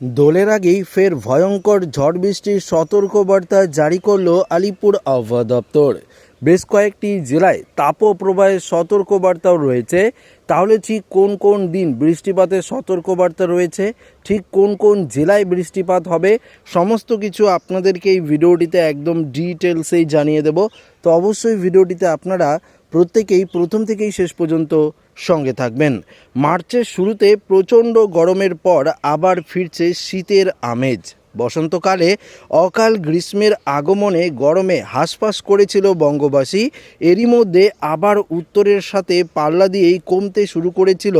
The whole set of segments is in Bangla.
দোলের আগেই ফের ভয়ঙ্কর ঝড় বৃষ্টির সতর্কবার্তা জারি করল আলিপুর আবহাওয়া দপ্তর। বেশ কয়েকটি জেলায় তাপপ্রবাহের সতর্কবার্তাও রয়েছে। তাহলে ঠিক কোন কোন দিন বৃষ্টিপাতের সতর্কবার্তা রয়েছে? ঠিক কোন কোন জেলায় বৃষ্টিপাত হবে? সমস্ত কিছু আপনাদেরকে এই ভিডিওটিতে একদম ডিটেলসেই জানিয়ে দেব। তো অবশ্যই ভিডিওটিতে আপনারা প্রত্যেকেই প্রথম থেকেই শেষ পর্যন্ত সঙ্গে থাকবেন। মার্চের শুরুতে প্রচণ্ড গরমের পর আবার ফিরছে শীতের আমেজ। বসন্তকালে অকাল গ্রীষ্মের আগমনে গরমে হাঁসফাঁস করেছিল বঙ্গবাসী। এরই মধ্যে আবার উত্তরের সাথে পাল্লা দিয়েই কমতে শুরু করেছিল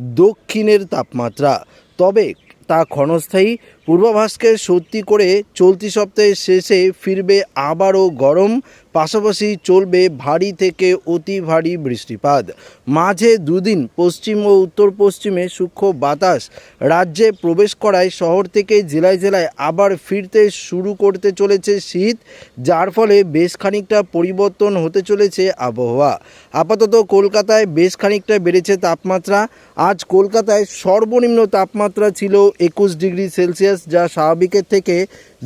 দক্ষিণের তাপমাত্রা। তবে তা ক্ষণস্থায়ী পূর্বাভাসকে সত্যি করে চলতি সপ্তাহের শেষে ফিরবে আবারও গরম, পাশাপাশি চলবে ভারী থেকে অতি ভারী বৃষ্টিপাত। মাঝে দুদিন পশ্চিম ও উত্তর পশ্চিমে সূক্ষ্ম বাতাস। রাজ্যে প্রবেশ করায় শহর থেকে জেলায় জেলায় আবার ফিরতে শুরু করতে চলেছে শীত, যার ফলে বেশ খানিকটা পরিবর্তন হতে চলেছে আবহাওয়া। আপাতত কলকাতায় বেশ খানিকটা বেড়েছে তাপমাত্রা। আজ কলকাতায় সর্বনিম্ন তাপমাত্রা ছিল একুশ ডিগ্রি সেলসিয়াস। যা স্বাভাবিকের থেকে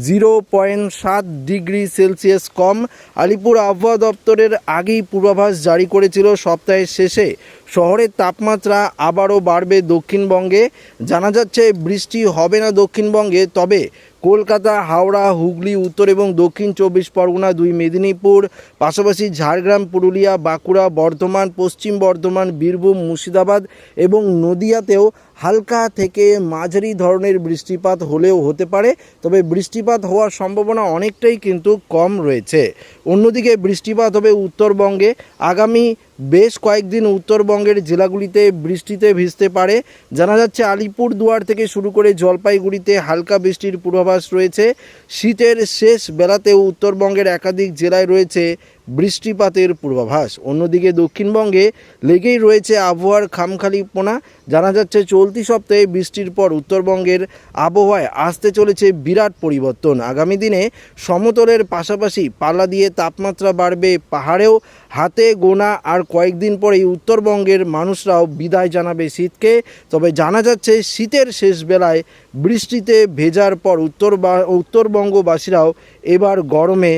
জিরো পয়েন্ট সাত ডিগ্রি সেলসিয়াস কম। আলিপুর আবহাওয়া দপ্তরের আগেই পূর্বাভাস জারি করেছিল সপ্তাহের শেষে। শহরের তাপমাত্রা আবারও বাড়বে দক্ষিণবঙ্গে। জানা যাচ্ছে, বৃষ্টি হবে না দক্ষিণবঙ্গে, তবে কলকাতা, হাওড়া, হুগলি, উত্তর এবং দক্ষিণ চব্বিশ পরগনা, দুই মেদিনীপুর, পাশাপাশি ঝাড়গ্রাম, পুরুলিয়া, বাঁকুড়া, বর্ধমান, পশ্চিম বর্ধমান, বীরভূম, মুর্শিদাবাদ এবং নদিয়াতেও হালকা থেকে মাঝারি ধরনের বৃষ্টিপাত হলেও হতে পারে, তবে বৃষ্টিপাত হওয়ার সম্ভাবনা অনেকটাই কিন্তু কম রয়েছে। অন্যদিকে বৃষ্টিপাত হবে উত্তরবঙ্গে। আগামী বেশ কয়েকদিন উত্তরবঙ্গের জেলাগুলিতে বৃষ্টিতে ভিজতে পারে। জানা যাচ্ছে আলিপুর দুয়ার থেকে শুরু করে জলপাইগুড়িতে হালকা বৃষ্টির পূর্বাভাস রয়েছে। শীতের শেষ বেলাতেও উত্তরবঙ্গের একাধিক জেলায় রয়েছে বৃষ্টিপাতের পূর্বাভাস। অন্যদিকে দক্ষিণবঙ্গে লেগেই রয়েছে আবহাওয়ার খামখালিপোনা জানা যাচ্ছে, চলতি সপ্তাহে বৃষ্টির পর উত্তরবঙ্গের আবহাওয়ায় আসতে চলেছে বিরাট পরিবর্তন। আগামী দিনে সমতলের পাশাপাশি পাল্লা দিয়ে তাপমাত্রা বাড়বে পাহাড়েও। হাতে গোনা আর কয়েকদিন পরেই উত্তরবঙ্গের মানুষরাও বিদায় জানাবে শীতকে। তবে জানা যাচ্ছে, শীতের শেষ বেলায় বৃষ্টিতে ভেজার পর উত্তর উত্তরবঙ্গবাসীরাও এবার গরমে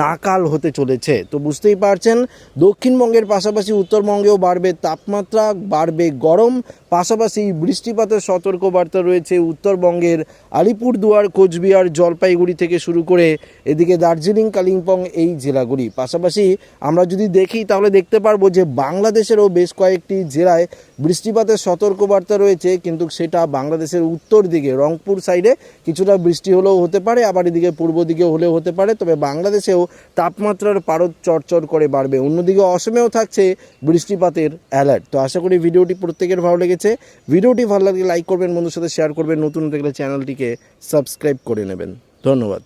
নাকাল হতে চলেছে। তো বুঝতেই পারছেন, দক্ষিণবঙ্গের পাশাপাশি উত্তরবঙ্গেও বাড়বে তাপমাত্রা, বাড়বে গরম, পাশাপাশি বৃষ্টিপাতের সতর্কবার্তা রয়েছে উত্তরবঙ্গের আলিপুরদুয়ার, কোচবিহার, জলপাইগুড়ি থেকে শুরু করে এদিকে দার্জিলিং, কালিম্পং এই জেলাগুলি। পাশাপাশি আমরা যদি দেখি তাহলে দেখতে পারব যে বাংলাদেশেরও বেশ কয়েকটি জেলায় বৃষ্টিপাতের সতর্কবার্তা রয়েছে, কিন্তু সেটা বাংলাদেশের উত্তর দিকে রংপুর সাইডে কিছুটা বৃষ্টি হলেও হতে পারে, আবার এদিকে পূর্ব দিকেও হলেও হতে পারে। তবে বাংলাদেশেও তাপমাত্রার পারদ চড়চড় করে বাড়বে। অন্যদিকে অসমেও থাকছে বৃষ্টিপাতের অ্যালার্ট তো আশা করি ভিডিওটি প্রত্যেকের ভালো লেগেছে। ভিডিওটি ভালো লাগলে লাইক করবেন বন্ধুর সাথে শেয়ার করবেন। নতুন দেখলে চ্যানেলটিকে সাবস্ক্রাইব করে নেবেন। ধন্যবাদ।